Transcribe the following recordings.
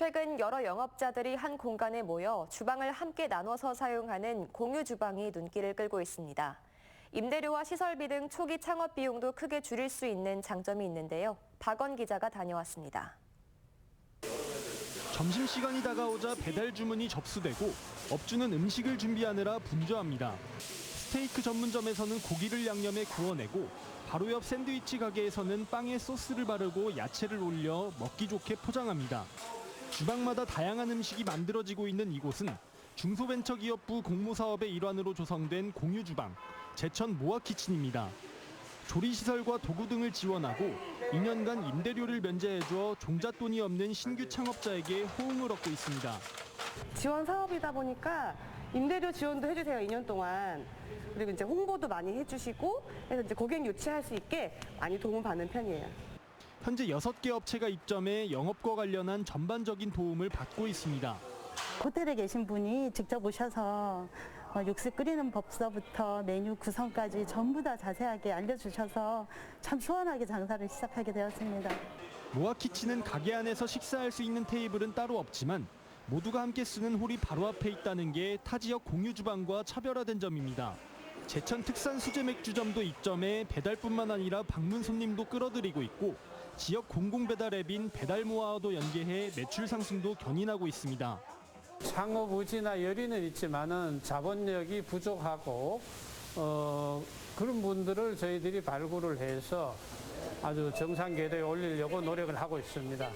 최근 여러 영업자들이 한 공간에 모여 주방을 함께 나눠서 사용하는 공유 주방이 눈길을 끌고 있습니다. 임대료와 시설비 등 초기 창업 비용도 크게 줄일 수 있는 장점이 있는데요. 박원 기자가 다녀왔습니다. 점심시간이 다가오자 배달 주문이 접수되고 업주는 음식을 준비하느라 분주합니다. 스테이크 전문점에서는 고기를 양념해 구워내고 바로 옆 샌드위치 가게에서는 빵에 소스를 바르고 야채를 올려 먹기 좋게 포장합니다. 주방마다 다양한 음식이 만들어지고 있는 이곳은 중소벤처기업부 공모사업의 일환으로 조성된 공유주방, 제천 모아키친입니다. 조리시설과 도구 등을 지원하고 2년간 임대료를 면제해줘 종잣돈이 없는 신규 창업자에게 호응을 얻고 있습니다. 지원 사업이다 보니까 임대료 지원도 해주세요, 2년 동안. 그리고 이제 홍보도 많이 해주시고, 그래서 이제 고객 유치할 수 있게 많이 도움을 받는 편이에요. 현재 6개 업체가 입점해 영업과 관련한 전반적인 도움을 받고 있습니다. 호텔에 계신 분이 직접 오셔서 어, 육수 끓이는 법서부터 메뉴 구성까지 전부 다 자세하게 알려주셔서 참 시원하게 장사를 시작하게 되었습니다. 모아키친은 가게 안에서 식사할 수 있는 테이블은 따로 없지만 모두가 함께 쓰는 홀이 바로 앞에 있다는 게 타 지역 공유 주방과 차별화된 점입니다. 제천 특산 수제 맥주점도 입점해 배달뿐만 아니라 방문 손님도 끌어들이고 있고 지역 공공 배달 앱인 배달모아와도 연계해 매출 상승도 견인하고 있습니다. 창업 의지나 열의는 있지만은 자본력이 부족하고 어, 그런 분들을 저희들이 발굴을 해서 아주 정상 궤도에 올리려고 노력을 하고 있습니다.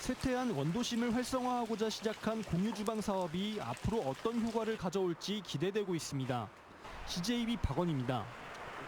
쇠퇴한 원도심을 활성화하고자 시작한 공유주방 사업이 앞으로 어떤 효과를 가져올지 기대되고 있습니다. CJB 박원입니다.